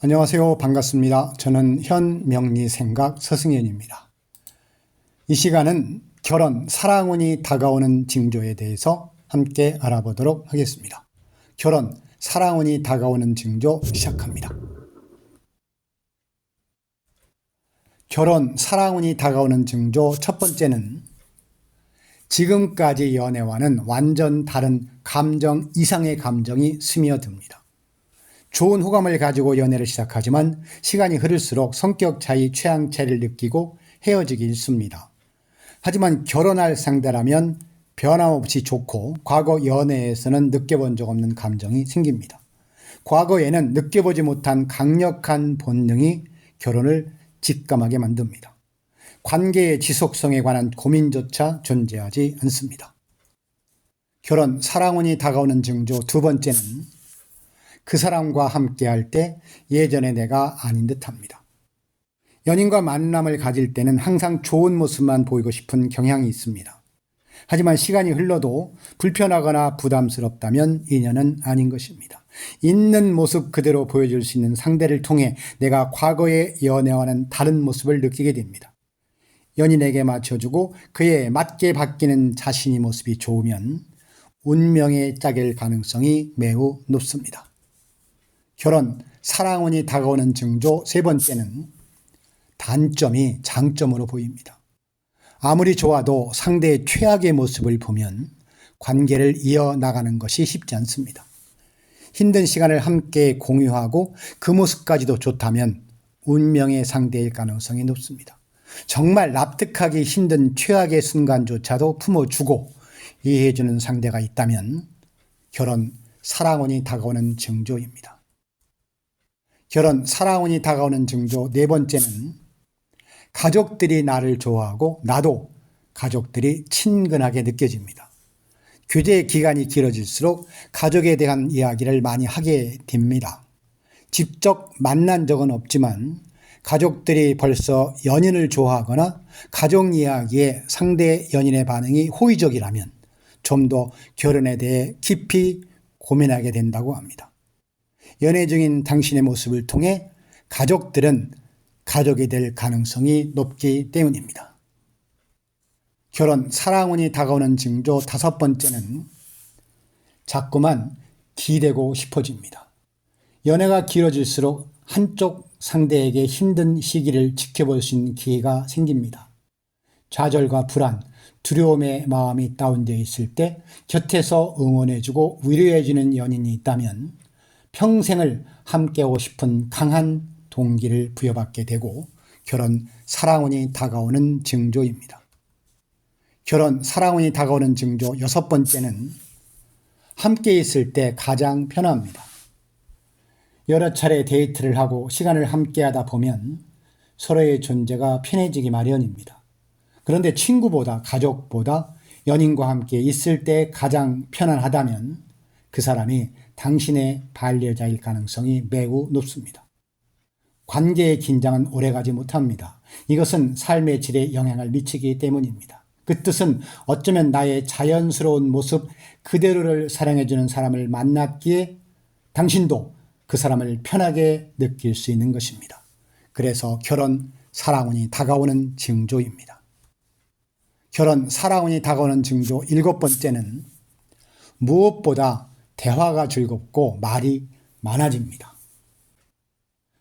안녕하세요. 반갑습니다. 저는 현명리 생각 서승현입니다. 이 시간은 결혼, 사랑운이 다가오는 징조에 대해서 함께 알아보도록 하겠습니다. 결혼, 사랑운이 다가오는 징조 시작합니다. 결혼, 사랑운이 다가오는 징조 첫 번째는 지금까지 연애와는 완전 다른 감정 이상의 감정이 스며듭니다. 좋은 호감을 가지고 연애를 시작하지만 시간이 흐를수록 성격 차이, 취향 차이를 느끼고 헤어지기 일쑤입니다. 하지만 결혼할 상대라면 변함없이 좋고 과거 연애에서는 느껴본 적 없는 감정이 생깁니다. 과거에는 느껴보지 못한 강력한 본능이 결혼을 직감하게 만듭니다. 관계의 지속성에 관한 고민조차 존재하지 않습니다. 결혼, 사랑운이 다가오는 징조 두 번째는 그 사람과 함께 할 때 예전의 내가 아닌 듯 합니다. 연인과 만남을 가질 때는 항상 좋은 모습만 보이고 싶은 경향이 있습니다. 하지만 시간이 흘러도 불편하거나 부담스럽다면 인연은 아닌 것입니다. 있는 모습 그대로 보여줄 수 있는 상대를 통해 내가 과거의 연애와는 다른 모습을 느끼게 됩니다. 연인에게 맞춰주고 그에 맞게 바뀌는 자신의 모습이 좋으면 운명의 짝일 가능성이 매우 높습니다. 결혼, 사랑운이 다가오는 징조 세 번째는 단점이 장점으로 보입니다. 아무리 좋아도 상대의 최악의 모습을 보면 관계를 이어나가는 것이 쉽지 않습니다. 힘든 시간을 함께 공유하고 그 모습까지도 좋다면 운명의 상대일 가능성이 높습니다. 정말 납득하기 힘든 최악의 순간조차도 품어주고 이해해주는 상대가 있다면 결혼, 사랑운이 다가오는 징조입니다. 결혼, 사랑운이 다가오는 징조 네 번째는 가족들이 나를 좋아하고 나도 가족들이 친근하게 느껴집니다. 교제 기간이 길어질수록 가족에 대한 이야기를 많이 하게 됩니다. 직접 만난 적은 없지만 가족들이 벌써 연인을 좋아하거나 가족 이야기에 상대 연인의 반응이 호의적이라면 좀 더 결혼에 대해 깊이 고민하게 된다고 합니다. 연애 중인 당신의 모습을 통해 가족들은 가족이 될 가능성이 높기 때문입니다. 결혼, 사랑운이 다가오는 징조 다섯 번째는 자꾸만 기대고 싶어집니다. 연애가 길어질수록 한쪽 상대에게 힘든 시기를 지켜볼 수 있는 기회가 생깁니다. 좌절과 불안, 두려움의 마음이 다운되어 있을 때 곁에서 응원해주고 위로해주는 연인이 있다면 평생을 함께하고 싶은 강한 동기를 부여받게 되고 결혼, 사랑운이 다가오는 징조입니다. 결혼, 사랑운이 다가오는 징조 여섯 번째는 함께 있을 때 가장 편합니다. 여러 차례 데이트를 하고 시간을 함께 하다 보면 서로의 존재가 편해지기 마련입니다. 그런데 친구보다 가족보다 연인과 함께 있을 때 가장 편안하다면 그 사람이 당신의 반려자일 가능성이 매우 높습니다. 관계의 긴장은 오래가지 못합니다. 이것은 삶의 질에 영향을 미치기 때문입니다. 그 뜻은 어쩌면 나의 자연스러운 모습 그대로를 사랑해주는 사람을 만났기에 당신도 그 사람을 편하게 느낄 수 있는 것입니다. 그래서 결혼, 사랑운이 다가오는 징조입니다. 결혼, 사랑운이 다가오는 징조 일곱 번째는 무엇보다 대화가 즐겁고 말이 많아집니다.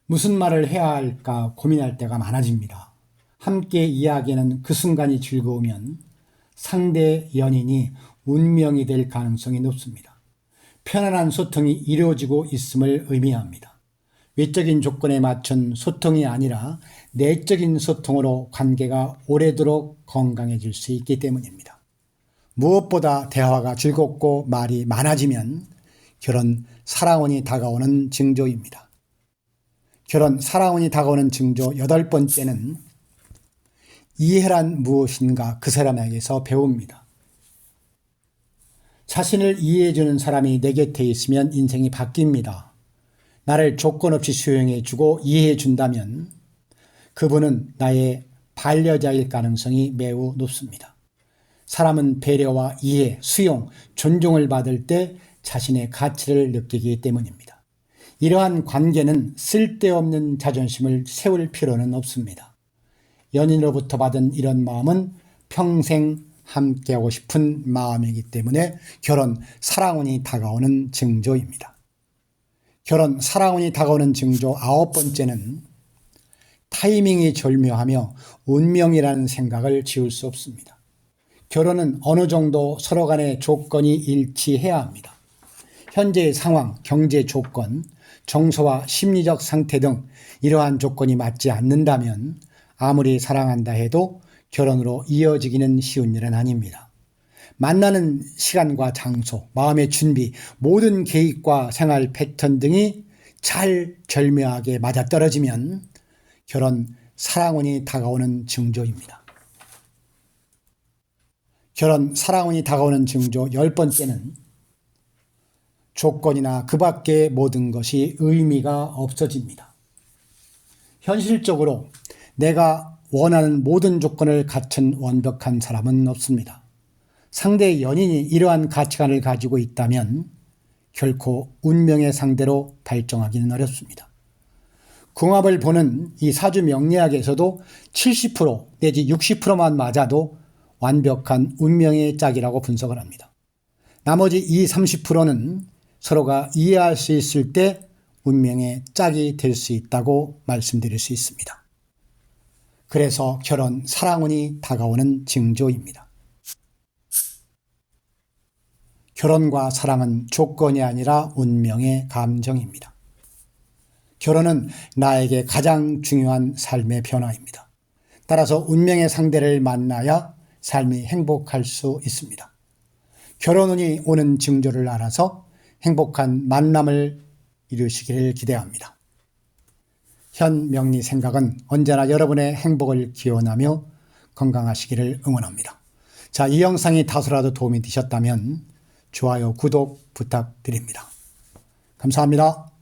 무슨 말을 해야 할까 고민할 때가 많아집니다. 함께 이야기하는 그 순간이 즐거우면 상대 연인이 운명이 될 가능성이 높습니다. 편안한 소통이 이루어지고 있음을 의미합니다. 외적인 조건에 맞춘 소통이 아니라 내적인 소통으로 관계가 오래도록 건강해질 수 있기 때문입니다. 무엇보다 대화가 즐겁고 말이 많아지면 결혼 사랑운이 다가오는 징조입니다. 결혼 사랑운이 다가오는 징조 여덟 번째는 이해란 무엇인가 그 사람에게서 배웁니다. 자신을 이해해주는 사람이 내 곁에 있으면 인생이 바뀝니다. 나를 조건 없이 수용해주고 이해해준다면 그분은 나의 반려자일 가능성이 매우 높습니다. 사람은 배려와 이해, 수용, 존중을 받을 때 자신의 가치를 느끼기 때문입니다. 이러한 관계는 쓸데없는 자존심을 세울 필요는 없습니다. 연인으로부터 받은 이런 마음은 평생 함께하고 싶은 마음이기 때문에 결혼 사랑운이 다가오는 징조입니다. 결혼 사랑운이 다가오는 징조 아홉 번째는 타이밍이 절묘하며 운명이라는 생각을 지울 수 없습니다. 결혼은 어느 정도 서로 간의 조건이 일치해야 합니다. 현재의 상황, 경제 조건, 정서와 심리적 상태 등 이러한 조건이 맞지 않는다면 아무리 사랑한다 해도 결혼으로 이어지기는 쉬운 일은 아닙니다. 만나는 시간과 장소, 마음의 준비, 모든 계획과 생활 패턴 등이 잘 절묘하게 맞아떨어지면 결혼 사랑운이 다가오는 징조입니다. 결혼 사랑운이 다가오는 징조 열 번째는 조건이나 그 밖의 모든 것이 의미가 없어집니다. 현실적으로 내가 원하는 모든 조건을 갖춘 완벽한 사람은 없습니다. 상대의 연인이 이러한 가치관을 가지고 있다면 결코 운명의 상대로 발정하기는 어렵습니다. 궁합을 보는 이 사주 명리학에서도 70% 내지 60%만 맞아도 완벽한 운명의 짝이라고 분석을 합니다. 나머지 이 30%는 서로가 이해할 수 있을 때 운명의 짝이 될 수 있다고 말씀드릴 수 있습니다. 그래서 결혼 사랑운이 다가오는 징조입니다. 결혼과 사랑은 조건이 아니라 운명의 감정입니다. 결혼은 나에게 가장 중요한 삶의 변화입니다. 따라서 운명의 상대를 만나야 삶이 행복할 수 있습니다. 결혼운이 오는 징조를 알아서 행복한 만남을 이루시기를 기대합니다. 현 명리 생각은 언제나 여러분의 행복을 기원하며 건강하시기를 응원합니다. 자, 이 영상이 다소라도 도움이 되셨다면 좋아요, 구독 부탁드립니다. 감사합니다.